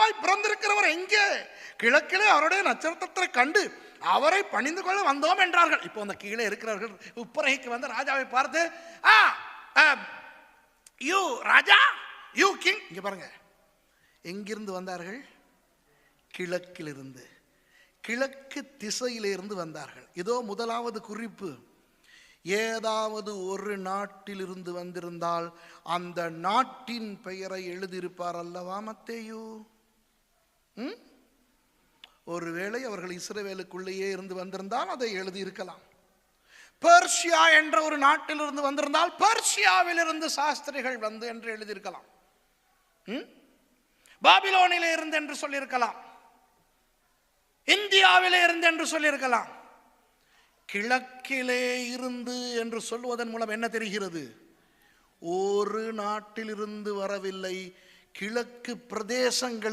ராஜாவாய் பிறந்திருக்கிறவர் எங்கே? கிழக்கிலே அவருடைய நட்சத்திரத்தை கண்டு அவரை பணிந்து கொள்ள வந்தோம் என்றார்கள். இப்போ அந்த கீழே இருக்கிறவர்கள் உப்பரகைக்கு வந்து ராஜாவை பார்த்து are you Raja you king. இங்க பாருங்க. எங்கிருந்து வந்தார்கள்? கிழக்கிலிருந்து. கிழக்கு திசையிலிருந்து வந்தார்கள். இதோ முதலாவது குறிப்பு. ஏதாவது ஒரு நாட்டிலிருந்து வந்திருந்தால் அந்த நாட்டின் பெயரை எழுதியிருப்பார் அல்லவா மத்தேயு? ஒருவேளை அவர்கள் இஸ்ரவேலுக்குள்ளேயே இருந்து வந்திருந்தால் அதை எழுதியிருக்கலாம். பெர்ஷியா என்ற ஒரு நாட்டிலிருந்து வந்திருந்தால் பெர்ஷியாவிலிருந்து சாஸ்திரிகள் வந்து என்று எழுதியிருக்கலாம். ம்? பாபிலோனிலே இருந்து என்று சொல்லியிருக்கலாம். இந்தியாவிலே இருந்து என்று சொல்லியிருக்கலாம். கிழக்கிலே இருந்து என்று சொல்வதன் மூலம் என்ன தெரிகிறது? ஒரு நாட்டிலிருந்து வரவில்லை. கிழக்கு பிரதேசங்களில்